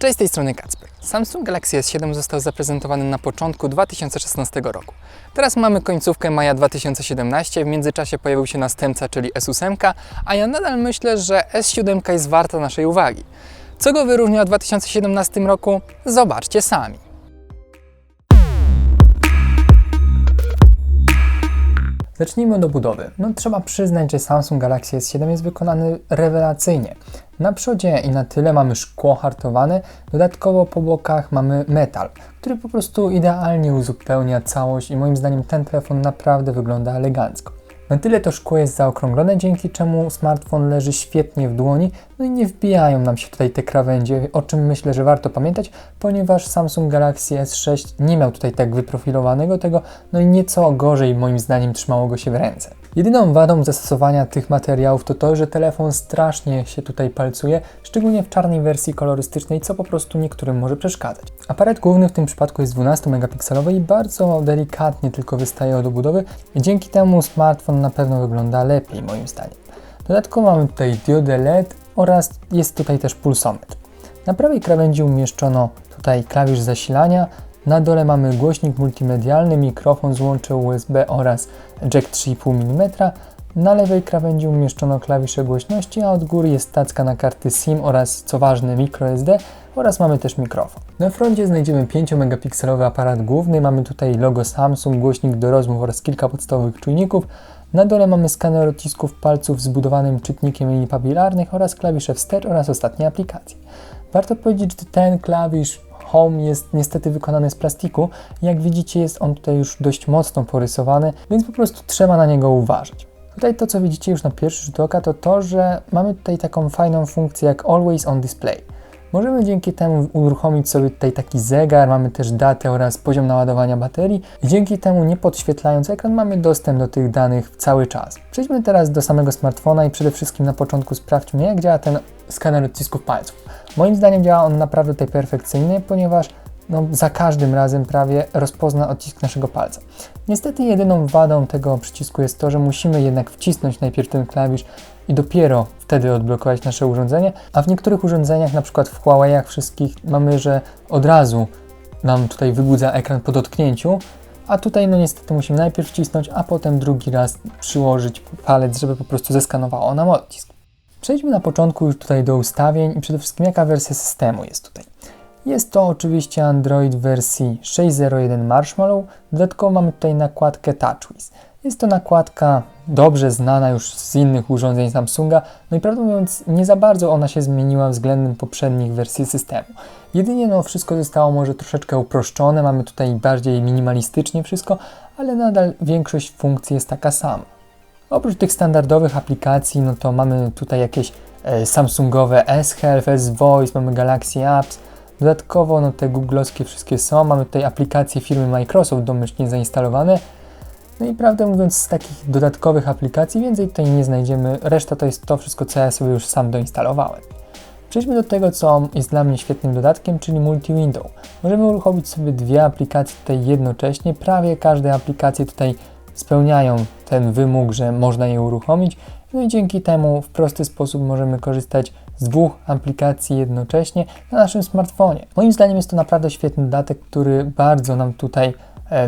Cześć, z tej strony Kacper. Samsung Galaxy S7 został zaprezentowany na początku 2016 roku. Teraz mamy końcówkę maja 2017, w międzyczasie pojawił się następca, czyli S8, a ja nadal myślę, że S7 jest warta naszej uwagi. Co go wyróżnia w 2017 roku? Zobaczcie sami. Zacznijmy od budowy. No trzeba przyznać, że Samsung Galaxy S7 jest wykonany rewelacyjnie. Na przodzie i na tyle mamy szkło hartowane, dodatkowo po bokach mamy metal, który po prostu idealnie uzupełnia całość i moim zdaniem ten telefon naprawdę wygląda elegancko. Na tyle to szkło jest zaokrąglone, dzięki czemu smartfon leży świetnie w dłoni, no i nie wbijają nam się tutaj te krawędzie, o czym myślę, że warto pamiętać, ponieważ Samsung Galaxy S6 nie miał tutaj tak wyprofilowanego tego, no i nieco gorzej moim zdaniem trzymało go się w ręce. Jedyną wadą zastosowania tych materiałów to to, że telefon strasznie się tutaj palcuje, szczególnie w czarnej wersji kolorystycznej, co po prostu niektórym może przeszkadzać. Aparat główny w tym przypadku jest 12-megapikselowy i bardzo delikatnie tylko wystaje od obudowy i dzięki temu smartfon na pewno wygląda lepiej moim zdaniem. Dodatkowo mamy tutaj diodę LED oraz jest tutaj też pulsometr. Na prawej krawędzi umieszczono tutaj klawisz zasilania, na dole mamy głośnik multimedialny, mikrofon, złącze USB oraz jack 3,5 mm. Na lewej krawędzi umieszczono klawisze głośności, a od góry jest tacka na karty SIM oraz, co ważne, microSD oraz mamy też mikrofon. Na froncie znajdziemy 5-megapikselowy aparat główny, mamy tutaj logo Samsung, głośnik do rozmów oraz kilka podstawowych czujników. Na dole mamy skaner odcisków palców z budowanym czytnikiem linii papilarnych oraz klawisze wstecz oraz ostatnie aplikacje. Warto powiedzieć, że ten klawisz Home jest niestety wykonany z plastiku. Jak widzicie jest on tutaj już dość mocno porysowany, więc po prostu trzeba na niego uważać. Tutaj to, co widzicie już na pierwszy rzut oka, to to, że mamy tutaj taką fajną funkcję jak Always on Display. Możemy dzięki temu uruchomić sobie tutaj taki zegar, mamy też datę oraz poziom naładowania baterii i dzięki temu nie podświetlając ekran mamy dostęp do tych danych cały czas. Przejdźmy teraz do samego smartfona i przede wszystkim na początku sprawdźmy jak działa ten skaner odcisków palców. Moim zdaniem działa on naprawdę tutaj perfekcyjnie, ponieważ no, za każdym razem prawie rozpozna odcisk naszego palca. Niestety jedyną wadą tego przycisku jest to, że musimy jednak wcisnąć najpierw ten klawisz i dopiero wtedy odblokować nasze urządzenie, a w niektórych urządzeniach, na przykład w Huawei'ach wszystkich mamy, że od razu nam tutaj wybudza ekran po dotknięciu, a tutaj no niestety musimy najpierw wcisnąć, a potem drugi raz przyłożyć palec, żeby po prostu zeskanowało nam odcisk. Przejdźmy na początku już tutaj do ustawień i przede wszystkim jaka wersja systemu jest tutaj. Jest to oczywiście Android wersji 6.01 Marshmallow, dodatkowo mamy tutaj nakładkę TouchWiz. Jest to nakładka dobrze znana już z innych urządzeń Samsunga, no i prawdę mówiąc nie za bardzo ona się zmieniła względem poprzednich wersji systemu. Jedynie no wszystko zostało może troszeczkę uproszczone, mamy tutaj bardziej minimalistycznie wszystko, ale nadal większość funkcji jest taka sama. Oprócz tych standardowych aplikacji, no to mamy tutaj jakieś e, Samsungowe S-Health, S-Voice, mamy Galaxy Apps, Dodatkowo no, te googlowskie wszystkie są. Mamy tutaj aplikacje firmy Microsoft domyślnie zainstalowane. No i prawdę mówiąc, z takich dodatkowych aplikacji więcej tutaj nie znajdziemy. Reszta to jest to wszystko, co ja sobie już sam doinstalowałem. Przejdźmy do tego, co jest dla mnie świetnym dodatkiem, czyli multi-window. Możemy uruchomić sobie dwie aplikacje tutaj jednocześnie. Prawie każde aplikacje tutaj spełniają ten wymóg, że można je uruchomić. No i dzięki temu w prosty sposób możemy korzystać z dwóch aplikacji jednocześnie na naszym smartfonie. Moim zdaniem jest to naprawdę świetny dodatek, który bardzo nam tutaj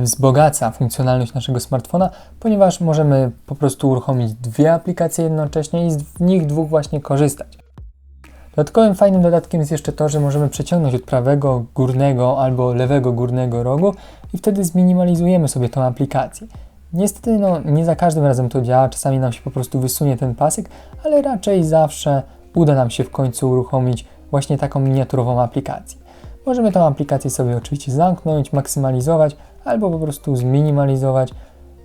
wzbogaca funkcjonalność naszego smartfona, ponieważ możemy po prostu uruchomić dwie aplikacje jednocześnie i z nich dwóch właśnie korzystać. Dodatkowym fajnym dodatkiem jest jeszcze to, że możemy przeciągnąć od prawego górnego albo lewego górnego rogu i wtedy zminimalizujemy sobie tą aplikację. Niestety no, nie za każdym razem to działa, czasami nam się po prostu wysunie ten pasek, ale raczej zawsze uda nam się w końcu uruchomić właśnie taką miniaturową aplikację. Możemy tą aplikację sobie oczywiście zamknąć, maksymalizować albo po prostu zminimalizować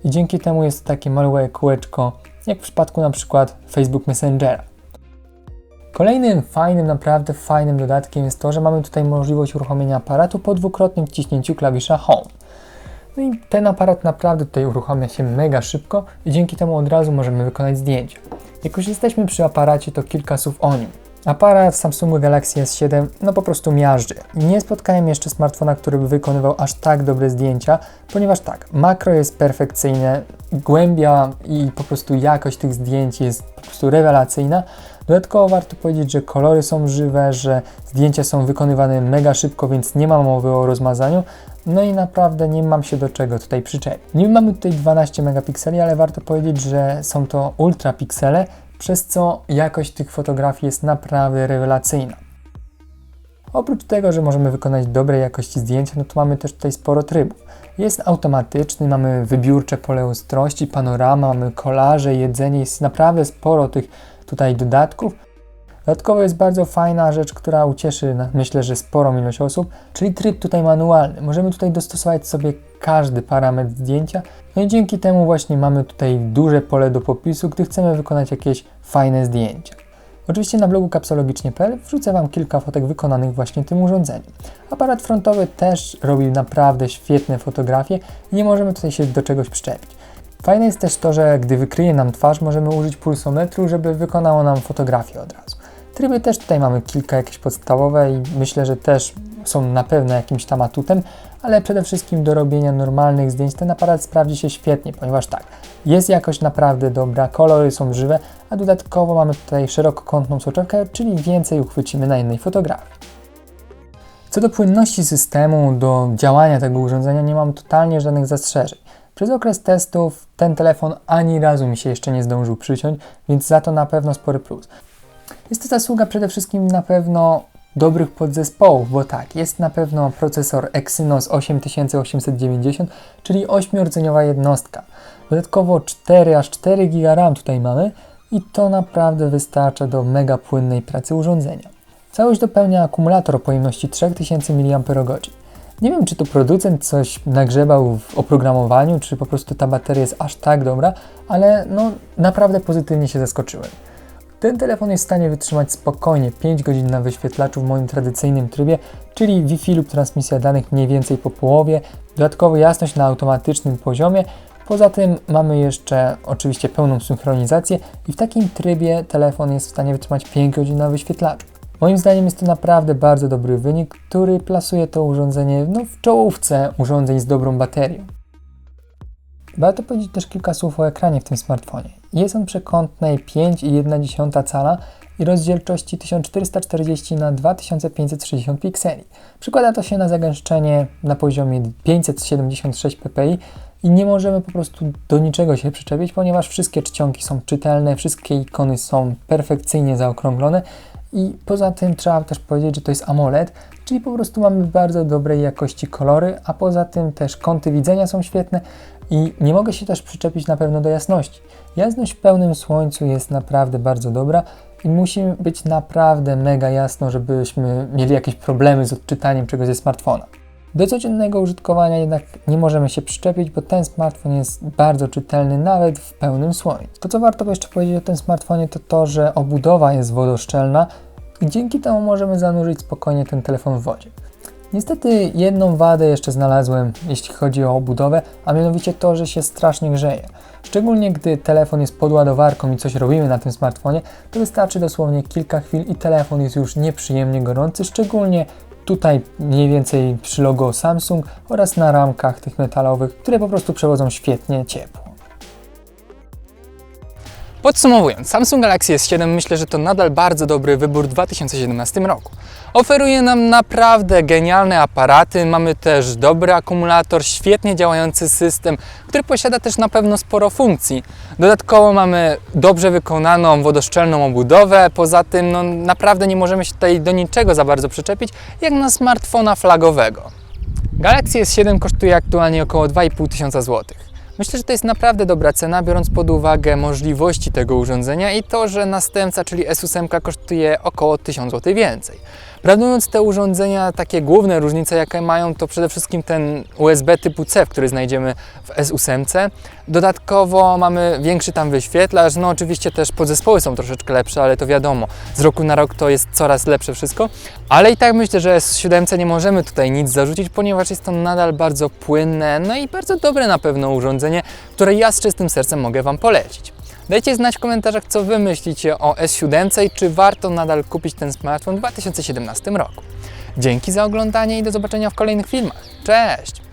i dzięki temu jest takie małe kółeczko, jak w przypadku na przykład Facebook Messengera. Kolejnym fajnym, naprawdę fajnym dodatkiem jest to, że mamy tutaj możliwość uruchomienia aparatu po dwukrotnym wciśnięciu klawisza Home. No i ten aparat naprawdę tutaj uruchamia się mega szybko i dzięki temu od razu możemy wykonać zdjęcia. Jak już jesteśmy przy aparacie, to kilka słów o nim. Aparat Samsung Galaxy S7 no po prostu miażdży. Nie spotkałem jeszcze smartfona, który by wykonywał aż tak dobre zdjęcia, ponieważ tak, makro jest perfekcyjne, głębia i po prostu jakość tych zdjęć jest po prostu rewelacyjna. Dodatkowo warto powiedzieć, że kolory są żywe, że zdjęcia są wykonywane mega szybko, więc nie ma mowy o rozmazaniu. No i naprawdę nie mam się do czego tutaj przyczepić. Niby mamy tutaj 12 megapikseli, ale warto powiedzieć, że są to ultra piksele, przez co jakość tych fotografii jest naprawdę rewelacyjna. Oprócz tego, że możemy wykonać dobrej jakości zdjęcia, no to mamy też tutaj sporo trybów. Jest automatyczny, mamy wybiórcze pole ostrości, panorama, mamy kolaże, jedzenie, jest naprawdę sporo tych tutaj dodatków. Dodatkowo jest bardzo fajna rzecz, która ucieszy myślę, że sporą ilość osób, czyli tryb tutaj manualny. Możemy tutaj dostosować sobie każdy parametr zdjęcia, no i dzięki temu właśnie mamy tutaj duże pole do popisu, gdy chcemy wykonać jakieś fajne zdjęcia. Oczywiście na blogu kapsologicznie.pl wrzucę Wam kilka fotek wykonanych właśnie tym urządzeniem. Aparat frontowy też robi naprawdę świetne fotografie i nie możemy tutaj się do czegoś przyczepić. Fajne jest też to, że gdy wykryje nam twarz, możemy użyć pulsometru, żeby wykonało nam fotografię od razu. Tryby też tutaj mamy kilka jakieś podstawowe i myślę, że też są na pewno jakimś tam atutem, ale przede wszystkim do robienia normalnych zdjęć ten aparat sprawdzi się świetnie, ponieważ tak, jest jakość naprawdę dobra, kolory są żywe, a dodatkowo mamy tutaj szerokokątną soczewkę, czyli więcej uchwycimy na jednej fotografii. Co do płynności systemu, do działania tego urządzenia nie mam totalnie żadnych zastrzeżeń. Przez okres testów ten telefon ani razu mi się jeszcze nie zdążył przyciąć, więc za to na pewno spory plus. Jest to zasługa przede wszystkim na pewno dobrych podzespołów, bo tak, jest na pewno procesor Exynos 8890, czyli 8-rdzeniowa jednostka. Dodatkowo 4 aż 4 GB RAM tutaj mamy i to naprawdę wystarcza do mega płynnej pracy urządzenia. Całość dopełnia akumulator o pojemności 3000 mAh. Nie wiem, czy to producent coś nagrzebał w oprogramowaniu, czy po prostu ta bateria jest aż tak dobra, ale no naprawdę pozytywnie się zaskoczyłem. Ten telefon jest w stanie wytrzymać spokojnie 5 godzin na wyświetlaczu w moim tradycyjnym trybie, czyli Wi-Fi lub transmisja danych mniej więcej po połowie, dodatkowo jasność na automatycznym poziomie. Poza tym mamy jeszcze oczywiście pełną synchronizację i w takim trybie telefon jest w stanie wytrzymać 5 godzin na wyświetlaczu. Moim zdaniem jest to naprawdę bardzo dobry wynik, który plasuje to urządzenie no, w czołówce urządzeń z dobrą baterią. Warto powiedzieć też kilka słów o ekranie w tym smartfonie. Jest on przekątnej 5,1 cala i rozdzielczości 1440 na 2560 pikseli. Przykłada to się na zagęszczenie na poziomie 576 ppi i nie możemy po prostu do niczego się przyczepić, ponieważ wszystkie czcionki są czytelne, wszystkie ikony są perfekcyjnie zaokrąglone i poza tym trzeba też powiedzieć, że to jest AMOLED, czyli po prostu mamy bardzo dobrej jakości kolory, a poza tym też kąty widzenia są świetne i nie mogę się też przyczepić na pewno do jasności. Jasność w pełnym słońcu jest naprawdę bardzo dobra i musi być naprawdę mega jasno, żebyśmy mieli jakieś problemy z odczytaniem czegoś ze smartfona. Do codziennego użytkowania jednak nie możemy się przyczepić, bo ten smartfon jest bardzo czytelny nawet w pełnym słońcu. To co warto jeszcze powiedzieć o tym smartfonie to to, że obudowa jest wodoszczelna i dzięki temu możemy zanurzyć spokojnie ten telefon w wodzie. Niestety jedną wadę jeszcze znalazłem, jeśli chodzi o obudowę, a mianowicie to, że się strasznie grzeje. Szczególnie gdy telefon jest pod ładowarką i coś robimy na tym smartfonie, to wystarczy dosłownie kilka chwil i telefon jest już nieprzyjemnie gorący, szczególnie tutaj mniej więcej przy logo Samsung oraz na ramkach tych metalowych, które po prostu przewodzą świetnie ciepło. Podsumowując, Samsung Galaxy S7 myślę, że to nadal bardzo dobry wybór w 2017 roku. Oferuje nam naprawdę genialne aparaty, mamy też dobry akumulator, świetnie działający system, który posiada też na pewno sporo funkcji. Dodatkowo mamy dobrze wykonaną wodoszczelną obudowę, poza tym no, naprawdę nie możemy się tutaj do niczego za bardzo przyczepić, jak na smartfona flagowego. Galaxy S7 kosztuje aktualnie około 2,5 tysiąca złotych. Myślę, że to jest naprawdę dobra cena, biorąc pod uwagę możliwości tego urządzenia i to, że następca, czyli S8 kosztuje około 1000 zł więcej. Prawdę te urządzenia, takie główne różnice, jakie mają, to przede wszystkim ten USB typu C, który znajdziemy w S8. Dodatkowo mamy większy tam wyświetlacz, no oczywiście też podzespoły są troszeczkę lepsze, ale to wiadomo, z roku na rok to jest coraz lepsze wszystko. Ale i tak myślę, że S7 nie możemy tutaj nic zarzucić, ponieważ jest to nadal bardzo płynne, no i bardzo dobre na pewno urządzenie, które ja z czystym sercem mogę Wam polecić. Dajcie znać w komentarzach, co Wy myślicie o S7 i czy warto nadal kupić ten smartfon w 2017 roku. Dzięki za oglądanie i do zobaczenia w kolejnych filmach. Cześć!